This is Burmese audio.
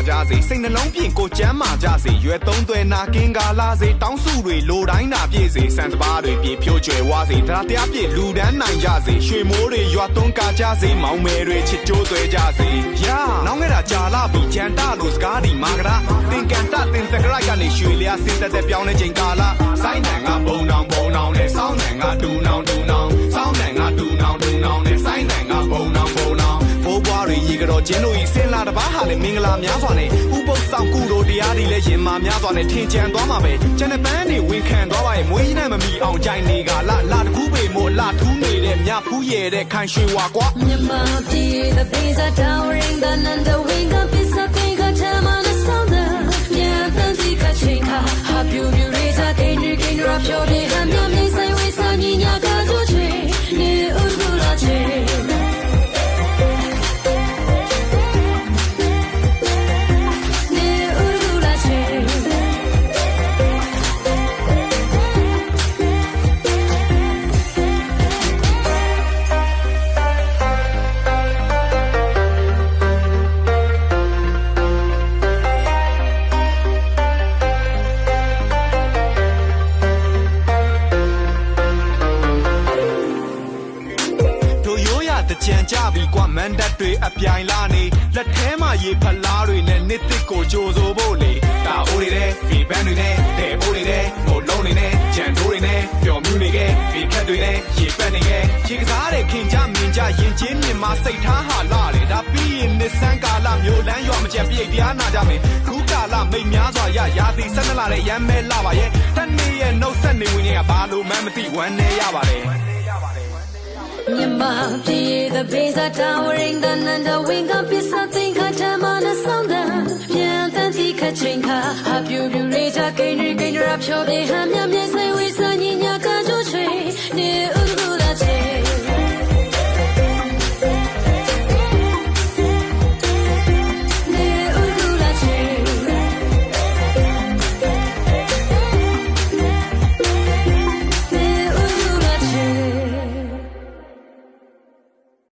စိတ်ချမ်းသာကြစေစိတ်နှလုံးပြင်ကိုကျမ်းမာကြစေရွယ်သုံးသွဲနာကင်းကာလာစေတောင်းစုတွေလိုတိုင်းနာပြည့်စေစံစပါးတွေပြေဖြိုးကျွယ်ဝစေတရားတရားပြည့်လူဒန်းနိုင်ကြစေရွှေမိုးတွေရွာသွန်းကာကြစေမောင်မယ်တွေချစ်ကြိုးသွဲကြစေယာနောင်ငယ်တာကြာလာပြီကြံတလို့စကားဒီမာကရာတင်ကန်တတင်စကရိုက်ကနေရွှေလျာစင်တက်တက်ပြောင်းလဲချိန်ကာလာစိုင်းတန်ကဘုံနောင်ဘုံနောင်နဲ့စောင်းတန်ကဒူနောင်ဒူနောင်စောင်းတန်ကဒူနောင်ဒူနောင်နဲ့စိုင်းတန်ကဘုံနောင်ဘုံနောင်ဘိုးဘွားတွေရေကြောကျင်းတို့ဤစင် လာတပားဟာလည်းမင်္ဂလာများစွာနဲ့ဥပုပ်ဆောင်ကုတို့တရားတွေလည်းရင်မာများစွာနဲ့ထင်ကြံသွားမှာပဲကျန်တဲ့ပန်းတွေဝင်ခံသွားပါရဲ့မွေးကြီးနဲ့မမီအောင်ကြိုင်နေကလာလာတကူပေမို့လာထူးနေတဲ့မြဖူးရဲတဲ့ခိုင်ရွှေဝါကွာ Myanmar ပြည် the pizza towering the nanda တို့ရိုးရတကြံကြပြီကွာမန်ဒတ်တွေအပြိုင်လာနေလက်ထဲမှာရေဖလားတွေနဲ့နှစ်တစ်ကိုကြိုဆိုဖို့လေတာအိုးတွေနဲ့ဒီဘန်းတွေနဲ့တဲ့အိုးတွေနဲ့ဟိုလုံးတွေနဲ့ကြံတိုးတွေနဲ့ပျော်မြူးနေခဲ့ဒီခက်တွေနဲ့ရေပက်နေခဲ့ရေကစားတဲ့ခင်ကြမင်ကြရင်ချင်းမြင်မစိတ်ထားဟာလာလေဒါပြီးရင်နှစ်ဆန်းကာလမျိုးလန်းရွာမကြံပြိတ်ပြားနာကြမယ်ခုကာလမိတ်များစွာရရာသီဆက်နလာတဲ့ရမ်းမဲလာပါရဲ့တနေ့ရဲ့နှုတ်ဆက်နေဝင်တွေကဘာလို့မှန်းမသိဝမ်းနေရပါတယ် Myanmar ပြည် the pizza towering the nanda wing up is a thing a time on the sound ပြန်တန်တီခချင်းခါ Have you you raise a gain you gain rap your day ဟမ်းမြမြစိတ်ဝ